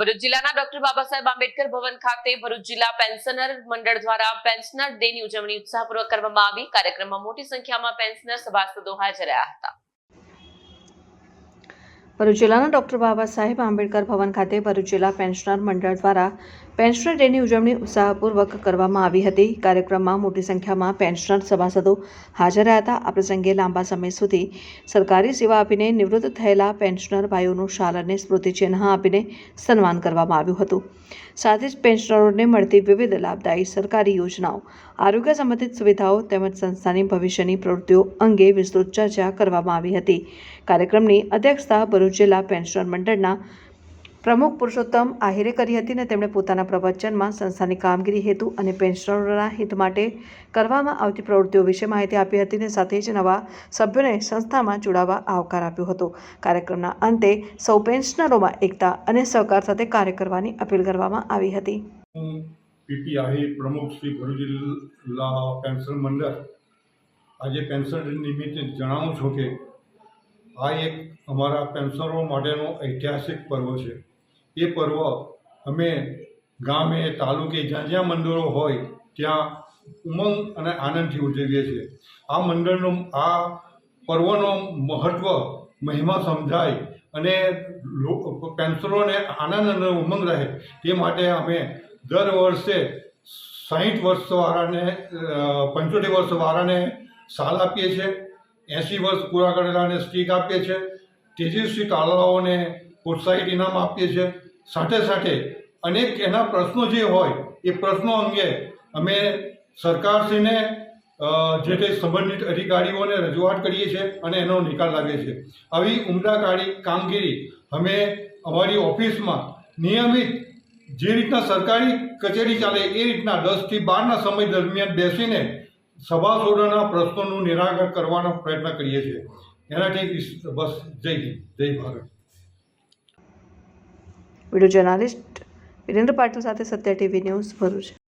ભરૂચ જિલ્લાના ડોક્ટર બાબા સાહેબ આંબેડકર ભવન ખાતે ભરૂચ જિલ્લા પેન્શનર મંડળ દ્વારા પેન્શનર ડેની ઉજવણી ઉત્સાહપૂર્વક કરવામાં આવી. કાર્યક્રમમાં મોટી સંખ્યામાં પેન્શનર સભાસદો હાજર રહ્યા હતા. ભરૂચ જિલ્લાના ડોક્ટર બાબા સાહેબ આંબેડકર ભવન ખાતે ભરૂચ જિલ્લા પેન્શનર મંડળ દ્વારા પેન્શનર ડેની ઉજવણી ઉત્સાહપૂર્વક કરવામાં આવી હતી. કાર્યક્રમમાં મોટી સંખ્યામાં પેન્શનર સભાસદો હાજર રહ્યા હતા. આ પ્રસંગે લાંબા સમય સુધી સરકારી સેવા આપીને નિવૃત્ત થયેલા પેન્શનર ભાઈઓનું શાલ અને સ્મૃતિચિહ્ન આપીને સન્માન કરવામાં આવ્યું હતું. સાથે જ પેન્શનરોને મળતી વિવિધ લાભદાયી સરકારી યોજનાઓ, આરોગ્ય સંબંધિત સુવિધાઓ તેમજ સંસ્થાની ભવિષ્યની પ્રવૃત્તિઓ અંગે વિસ્તૃત ચર્ચા કરવામાં આવી હતી. કાર્યક્રમની અધ્યક્ષતા ભરૂચ જિલ્લા પેન્શનર મંડળના પ્રમુખ પુરુષોત્તમ આહિરે કરી હતી અને તેમણે પોતાના પ્રવચનમાં સંસ્થાની કામગીરી હેતુ અને પેન્શનરોના હિત માટે કરવામાં આવતી પ્રવૃત્તિઓ વિશે માહિતી આપી હતી અને સાથે જ નવા સભ્યોને સંસ્થામાં જોડાવા આવકાર આપ્યો હતો. કાર્યક્રમના અંતે સૌ પેન્શનરોમાં એકતા અને સહકાર સાથે કાર્ય કરવાની અપીલ કરવામાં આવી હતી. પીપી આહિર પ્રમુખ શ્રી ભરૂચ પેન્શન મંડળ. આજે પેન્શન નિમિત્તે જણાવું છું કે આ એક અમારા પેન્શનરો માટેનો ઐતિહાસિક પર્વ છે. એ પર્વ અમે ગામે, તાલુકે, જ્યાં જ્યાં મંદિરો હોય, ત્યાં ઉમંગ અને આનંદથી ઉજવીએ છીએ. આ મંડળનું આ પર્વનો મહત્ત્વ મહિમા સમજાય અને પેન્સરોને આનંદ અને ઉમંગ રહે તે માટે અમે દર વર્ષે સાહીઠ વર્ષવાળાને પંચોતેર વર્ષવાળાને સાલ આપીએ છીએ. એંસી વર્ષ પૂરા કરેલાને સ્ટીક આપીએ છીએ. તેજસ્વી તાલાઓને પ્રોત્સાહિત ઇનામ આપીએ છીએ. સાથે સાથે અનેક એના પ્રશ્નો જે હોય, એ પ્રશ્નો અંગે અમે સરકારશ્રીને જે તે સંબંધિત અધિકારીઓને રજૂઆત કરીએ છીએ અને એનો નિકાલ લાવીએ છીએ. આવી ઉમદાકારી કામગીરી અમે અમારી ઓફિસમાં નિયમિત જે રીતના સરકારી કચેરી ચાલે એ રીતના દસથી બારના સમય દરમિયાન બેસીને સભાસદોના પ્રશ્નોનું નિરાકરણ કરવાનો પ્રયત્ન કરીએ છીએ. એનાથી બસ, જય જય ભારત. વીડિયો જર્નાલિસ્ટ વિરેન્દ્ર પાટીલ સાથે સત્ય ટીવી ન્યૂઝ ભરૂચ.